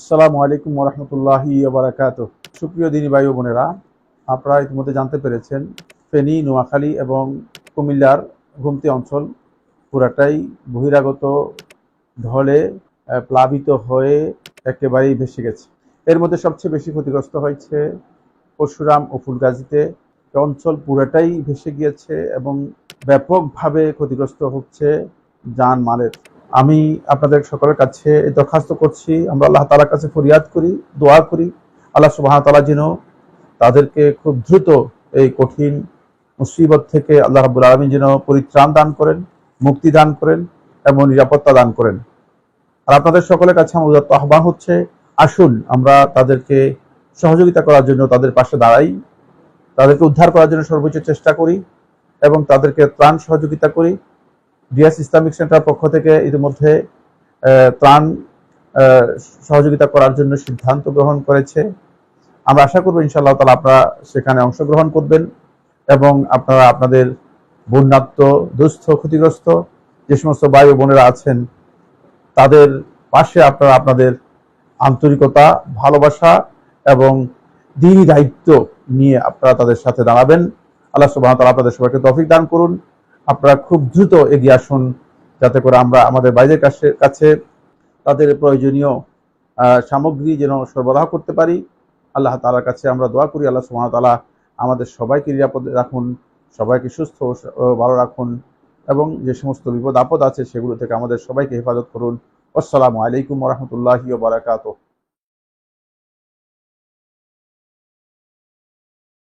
আসসালামু আলাইকুম ওরহমতুল্লাহি বারাকাত সুপ্রিয় দিনী ভাই বোনেরা, আপনারা ইতিমধ্যে জানতে পেরেছেন, ফেনী, নোয়াখালী এবং কুমিল্লার ঘুমতি অঞ্চল পুরাটাই বহিরাগত ঢলে প্লাবিত হয়ে একেবারেই ভেসে গেছে। এর মধ্যে সবচেয়ে বেশি ক্ষতিগ্রস্ত হয়েছে পরশুরাম ও ফুলগাজীতে। অঞ্চল পুরাটাই ভেসে গিয়েছে এবং ব্যাপকভাবে ক্ষতিগ্রস্ত হচ্ছে যান মালের আমি আপনাদের সকলের কাছে দরখাস্ত করছি। আমরা আল্লাহ তালার কাছে ফরিয়াদ করি, দোয়া করি। আল্লাহ সুবাহ তালা যেন তাদেরকে খুব দ্রুত এই কঠিন মুসিবত থেকে আল্লাহ রাবুল আলমী যেন পরিত্রাণ দান করেন, মুক্তি দান করেন এবং নিরাপত্তা দান করেন। আর আপনাদের সকলের কাছে আমার উদাত্ত আহ্বান হচ্ছে, আসুন আমরা তাদেরকে সহযোগিতা করার জন্য তাদের পাশে দাঁড়াই, তাদেরকে উদ্ধার করার জন্য সর্বোচ্চ চেষ্টা করি এবং তাদেরকে ত্রাণ সহযোগিতা করি। ডিএস ইসলামিক সেন্টার পক্ষ থেকে ইতিমধ্যে ত্রাণ সহযোগিতা করার জন্য সিদ্ধান্ত গ্রহণ করেছে। আমরা আশা করব ইনশাআল্লাহ তালা আপনারা সেখানে অংশগ্রহণ করবেন এবং আপনারা আপনাদের বন্যাত্ম দুস্থ, ক্ষতিগ্রস্ত যে সমস্ত ও বোনেরা আছেন, তাদের পাশে আপনারা আপনাদের আন্তরিকতা, ভালোবাসা এবং দিনই দায়িত্ব নিয়ে আপনারা তাদের সাথে দাঁড়াবেন। আল্লাহ সুবাহ তালা আপনাদের সবাইকে তৌফিক দান করুন। আপনারা খুব দ্রুত এগিয়ে আসুন যাতে করে আমরা আমাদের বাইরের কাছে কাছে তাদের প্রয়োজনীয় সামগ্রী যেন সরবরাহ করতে পারি। আল্লাহ তালার কাছে আমরা দোয়া করি। আল্লাহ সুবাহ তালা আমাদের সবাইকে নিরাপদে রাখুন, সবাইকে সুস্থ ভালো রাখুন এবং যে সমস্ত বিপদ আপদ আছে সেগুলো থেকে আমাদের সবাইকে হেফাজত করুন। আসসালামু আলাইকুম রহমতুল্লাহি বারাকাতুহ।